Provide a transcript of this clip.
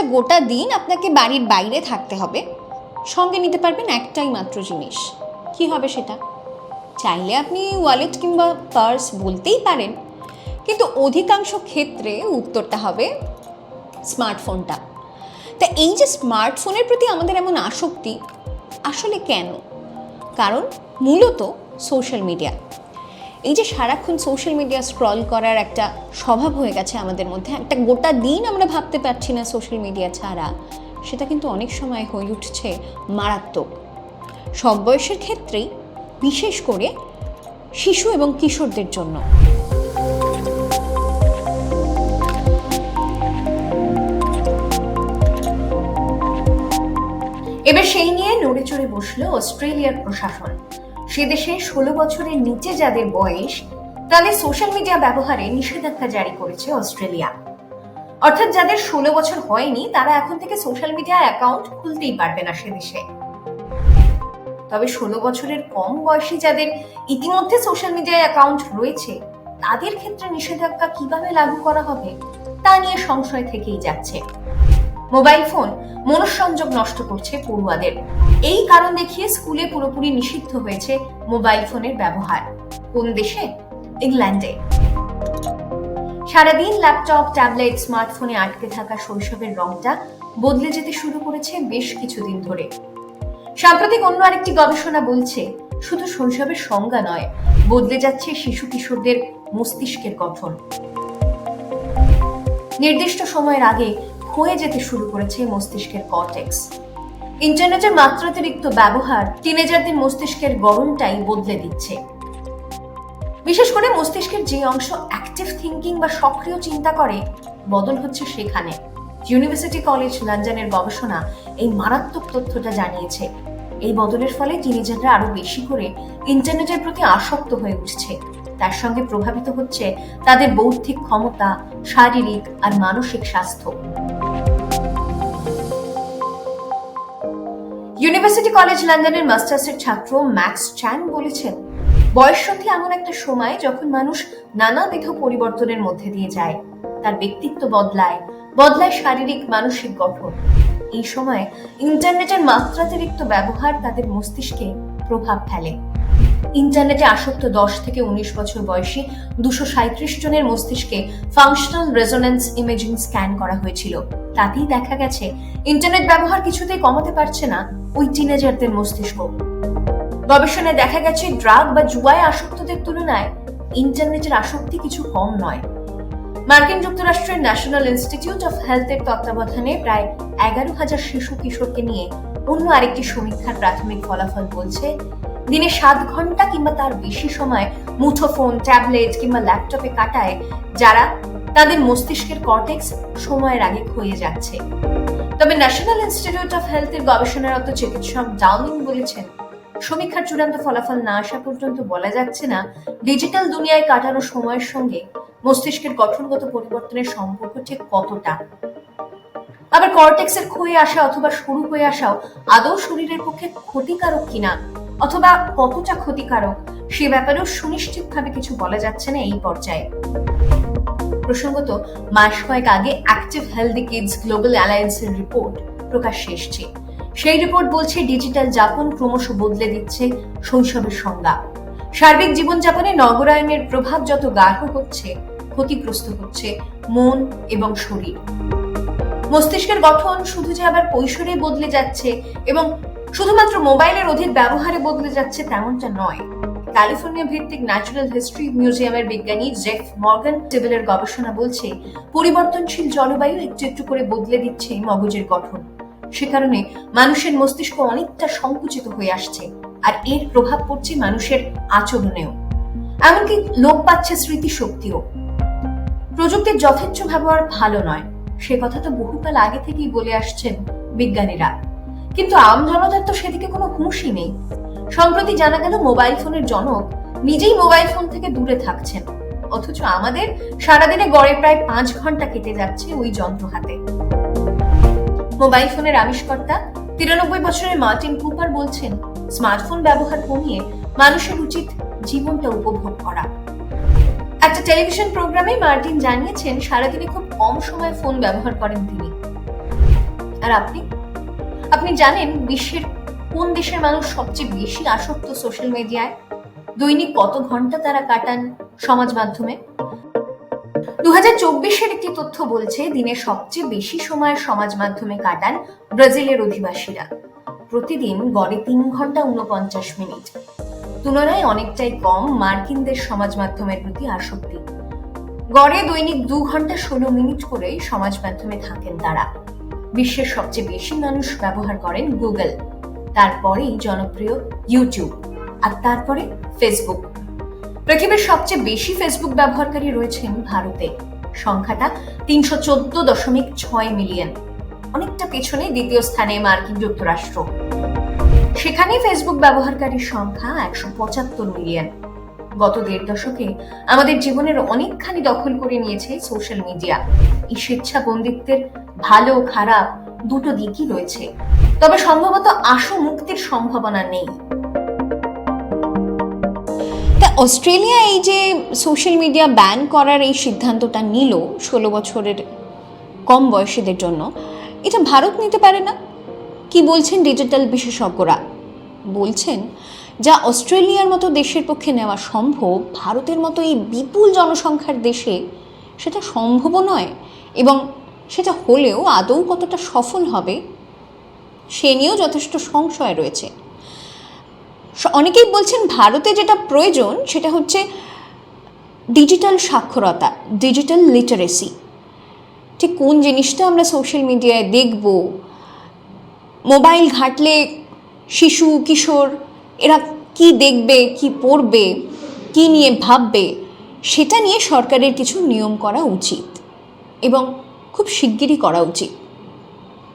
একটা গোটা দিন আপনাকে বাড়ির বাইরে থাকতে হবে। সঙ্গে নিতে পারবেন একটাই মাত্র জিনিস। কি হবে সেটা? চাইলে আপনি ওয়ালেট কিংবা পার্স বলতেই পারেন। কিন্তু অধিকাংশ ক্ষেত্রে উত্তরটা হবে স্মার্টফোনটা তা এই যে স্মার্টফোনের প্রতি আমাদের এমন আসক্তি, আসলে কেন? কারণ মূলত সোশ্যাল মিডিয়া এই যে সারাক্ষণ সোশ্যাল মিডিয়া স্ক্রল করার একটা স্বভাব হয়ে গেছে আমাদের মধ্যে, একটা গোটা দিন আমরা ভাবতে পারছি না সোশ্যাল মিডিয়া ছাড়া, সেটা কিন্তু অনেক সময় হয়ে উঠছে মারাত্মক। সব বয়সের ক্ষেত্রেই, বিশেষ করে শিশু এবং কিশোরদের জন্য। এবার সেই নিয়ে নড়ে চড়ে বসল অস্ট্রেলিয়ার প্রশাসন। সে দেশে ষোলো বছরের নিচে যাদের বয়স, তাদের সোশ্যাল মিডিয়া ব্যবহারে নিষেধাজ্ঞা জারি করেছে অস্ট্রেলিয়া। অর্থাৎ যাদের ষোলো বছর হয়নি, তারা এখন থেকে সোশ্যাল মিডিয়া অ্যাকাউন্ট খুলতেই পারবে না সে দেশে। তবে ষোলো বছরের কম বয়সী যাদের ইতিমধ্যে সোশ্যাল মিডিয়ায় অ্যাকাউন্ট রয়েছে, তাদের ক্ষেত্রে নিষেধাজ্ঞা কীভাবে লাগু করা হবে, তা নিয়ে সংশয় থেকেই যাচ্ছে। মোবাইল ফোন মনঃসংযোগ নষ্ট করছে পড়ুয়াদের। এই কারণ দেখিয়ে স্কুলে পুরোপুরি নিষিদ্ধ হয়েছে মোবাইল ফোনের ব্যবহার। কোন দেশে? ইংল্যান্ডে। সারাদিন ল্যাপটপ, ট্যাবলেট, স্মার্টফোনে আটকে থাকা শৈশবের রংটা বদলে যেতে শুরু করেছে বেশ কিছুদিন ধরে। সাম্প্রতিক অন্য আরেকটি গবেষণা বলছে, শুধু শৈশবের সংজ্ঞা নয়, বদলে যাচ্ছে শিশু কিশোরদের মস্তিষ্কের গঠন। নির্দিষ্ট সময়ের আগে ক্ষয়ে যেতে শুরু করেছে মস্তিষ্কের কর্টেক্স। ইন্টারনেটের মাত্রাতিরিক্ত ব্যবহার টিনেজারদের মস্তিষ্কের গড়নটাই বদলে দিচ্ছে। বিশেষ করে মস্তিষ্কের যে অংশ অ্যাক্টিভ থিঙ্কিং বা সক্রিয় চিন্তা করে, বদল হচ্ছে সেখানে। ইউনিভার্সিটি কলেজ লন্ডনের গবেষণা এই মারাত্মক তথ্যটা জানিয়েছে। এই বদলের ফলে টিনেজাররা আরও বেশি করে ইন্টারনেটের প্রতি আসক্ত হয়ে উঠছে। তার সঙ্গে প্রভাবিত হচ্ছে তাদের বৌদ্ধিক ক্ষমতা, শারীরিক আর মানসিক স্বাস্থ্য। ইউনিভার্সিটি কলেজ লন্ডনের মাস্টার্সের ছাত্র ম্যাক্স চ্যাং বলেছেন বয়সন্ধি এমন একটা সময় যখন মানুষ নানাবিধ পরিবর্তনের মধ্যে দিয়ে যায়। তার ব্যক্তিত্ব বদলায় বদলায় শারীরিক, মানসিক গঠন। এই সময় ইন্টারনেটের মাত্রাতিরিক্ত ব্যবহার তাদের মস্তিষ্কে প্রভাব ফেলে। ইন্টারনেটে আসক্ত দশ থেকে উনিশ বছর বয়সী দুশো সাঁত্রিশ জনের মস্তিষ্কে ফাংশনাল রেজোনেন্স ইমেজিং স্ক্যান করা হয়েছিল। তাতেই দেখা গেছে, ইন্টারনেট ব্যবহার কিছুতেই কমাতে পারছে না ওই টিনেজারদের মস্তিষ্ক। গবেষণায় দেখা গেছে ড্রাগ বা জুয়ায় আসক্তদের তুলনায় ইন্টারনেটের আসক্তি কিছু কম নয়। মার্কিন যুক্তরাষ্ট্রের ন্যাশনাল ইনস্টিটিউট অফ হেলথের তত্ত্বাবধানে প্রায় এগারো হাজার শিশু কিশোরকে নিয়ে অন্য আরেকটি সমীক্ষার প্রাথমিক ফলাফল বলছে দিনে সাত ঘণ্টা কিংবা তার বেশি সময় মুঠোফোন ট্যাবলেট কিংবা ল্যাপটপে কাটায় যারা তাদের মস্তিষ্কের কর্টেক্স সময়ের আগে ক্ষয়ে যাচ্ছে। তবে ন্যাশনাল ইনস্টিটিউট অফ হেলথের গবেষণারত চিকিৎসক ডাউনিং বলেছেন, সমীক্ষার চূড়ান্ত ফলাফল না আসা পর্যন্ত বলা যাচ্ছে না, ডিজিটাল দুনিয়ায় কাটানো সময়ের সঙ্গে মস্তিষ্কের গঠনগত পরিবর্তনের সম্পর্ক ঠিক কতটা। আবার কর্টেক্সের ক্ষয়ে আসা অথবা শুরু হয়ে আসাও আদৌ শরীরের পক্ষে ক্ষতিকারক কিনা অথবা কতটা ক্ষতিকারক, সে ব্যাপারেও সুনিশ্চিতভাবে কিছু বলা যাচ্ছে না এই পর্যায়ে। প্রসঙ্গত, মাস কয়েক আগে অ্যাক্টিভ হেলদি কিডস গ্লোবাল অ্যালায়েন্সের রিপোর্ট প্রকাশ্যে এসছে। সেই রিপোর্ট বলছে, ডিজিটাল যাপন ক্রমশ বদলে দিচ্ছে শৈশবের সংজ্ঞা। সার্বিক জীবনযাপনে নগরায়নের প্রভাব যত গাঢ় হচ্ছে, ক্ষতিগ্রস্ত হচ্ছে মন এবং শরীর। মস্তিষ্কের গঠন শুধু যে আবার কৈশোরে বদলে যাচ্ছে এবং শুধুমাত্র মোবাইলের অধিক ব্যবহারে বদলে যাচ্ছে তেমনটা নয়। ক্যালিফোর্নিয়া ভিত্তিক ন্যাচারাল হিস্ট্রি মিউজিয়ামের বিজ্ঞানী জেফ মর্গান টেবিলের গবেষণা বলছে, পরিবর্তনশীল জলবায়ু একটু একটু করে বদলে দিচ্ছে মগজের গঠন। সে কারণে মানুষের মস্তিষ্ক অনেকটা সংকুচিত হয়ে আসছে আর এর প্রভাব পড়ছে মানুষের আচরণেও। এমনকি লোপ পাচ্ছে স্মৃতিশক্তিও। প্রযুক্তির যথেচ্ছ ব্যবহার ভালো নয়। সে কথা তো বহুকাল আগে থেকেই বলে আসছেন বিজ্ঞানীরা। কিন্তু আম জনতার তো সেদিকে কোনো হুঁশই নেই। সম্প্রতি জানা গেল, মোবাইল ফোনের জনক নিজেই মোবাইল ফোন থেকে দূরে থাকছেন। অথচ আমাদের সারাদিনে গড়ে প্রায় পাঁচ ঘণ্টা কেটে যাচ্ছে ওই যন্ত্র হাতে। মোবাইল ফোনের আবিষ্কর্তা তিরানব্বই বছরের মার্টিন কুপার বলছেন, স্মার্টফোন ব্যবহার কমিয়ে মানুষের উচিত জীবনটা উপভোগ করা। একটা টেলিভিশন প্রোগ্রামে মার্টিন জানিয়েছেন, সারাদিনে খুব কম সময় ফোন ব্যবহার করেন তিনি। আর আপনি? আপনি জানেন বিশ্বের কোন দেশের মানুষ সবচেয়ে বেশি আসক্ত সোশ্যাল মিডিয়ায় দৈনিক কত ঘণ্টা তারা কাটান সমাজ মাধ্যমে? দু হাজার চব্বিশের একটি তথ্য বলছে, দিনে সবচেয়ে বেশি সময় সমাজ মাধ্যমে কাটান ব্রাজিলের অধিবাসীরা। প্রতিদিন গড়ে তিন ঘণ্টা উনপঞ্চাশ মিনিট। তুলনায় অনেকটাই কম মার্কিনদের সমাজ মাধ্যমের প্রতি আসক্তি। গড়ে দৈনিক দু ঘণ্টা ষোলো মিনিট করে সমাজ মাধ্যমে থাকেন তারা। বিশ্বের সবচেয়ে বেশি মানুষ ব্যবহার করেন গুগল তারপরেই জনপ্রিয় ইউটিউব আর তারপরে ফেসবুক। পৃথিবীর সবচেয়ে বেশি ফেসবুক ব্যবহারকারী রয়েছেন ভারতে। সংখ্যাটা তিনশো চোদ্দ দশমিক ছয় মিলিয়ন। অনেকটা পেছনে দ্বিতীয় স্থানে মার্কিন যুক্তরাষ্ট্র। সেখানে ফেসবুক ব্যবহারকারীর সংখ্যা একশো পঁচাত্তর মিলিয়ন। গত দেড় দশকে আমাদের জীবনের অনেকখানি দখল করে নিয়েছে সোশ্যাল মিডিয়া এই স্বেচ্ছা বন্দিত্বের ভালো খারাপ দুটো দিকই রয়েছে। তবে সম্ভবত আশু মুক্তির সম্ভাবনা নেই। অস্ট্রেলিয়া এই যে সোশ্যাল মিডিয়া ব্যান করার এই সিদ্ধান্তটা নিল ষোলো বছরের কম বয়সীদের জন্য, এটা ভারত নিতে পারে না? কি বলছেন ডিজিটাল বিশেষজ্ঞরা? বলছেন যা অস্ট্রেলিয়ার মতো দেশের পক্ষে নেওয়া সম্ভব, ভারতের মতো এই বিপুল জনসংখ্যার দেশে সেটা সম্ভবও নয় এবং সেটা হলেও আদৌ কতটা সফল হবে, সে নিয়েও যথেষ্ট সংশয় রয়েছে। অনেকেই বলছেন ভারতে যেটা প্রয়োজন সেটা হচ্ছে ডিজিটাল সাক্ষরতা, ডিজিটাল লিটারেসি। ঠিক কোন জিনিসটা আমরা সোশ্যাল মিডিয়ায় দেখব? মোবাইল ঘাটলে শিশু, কিশোর এরা কি দেখবে, কি পড়বে, কি নিয়ে ভাববে, সেটা নিয়ে সরকারের কিছু নিয়ম করা উচিত এবং খুব শিগগিরই করা উচিত।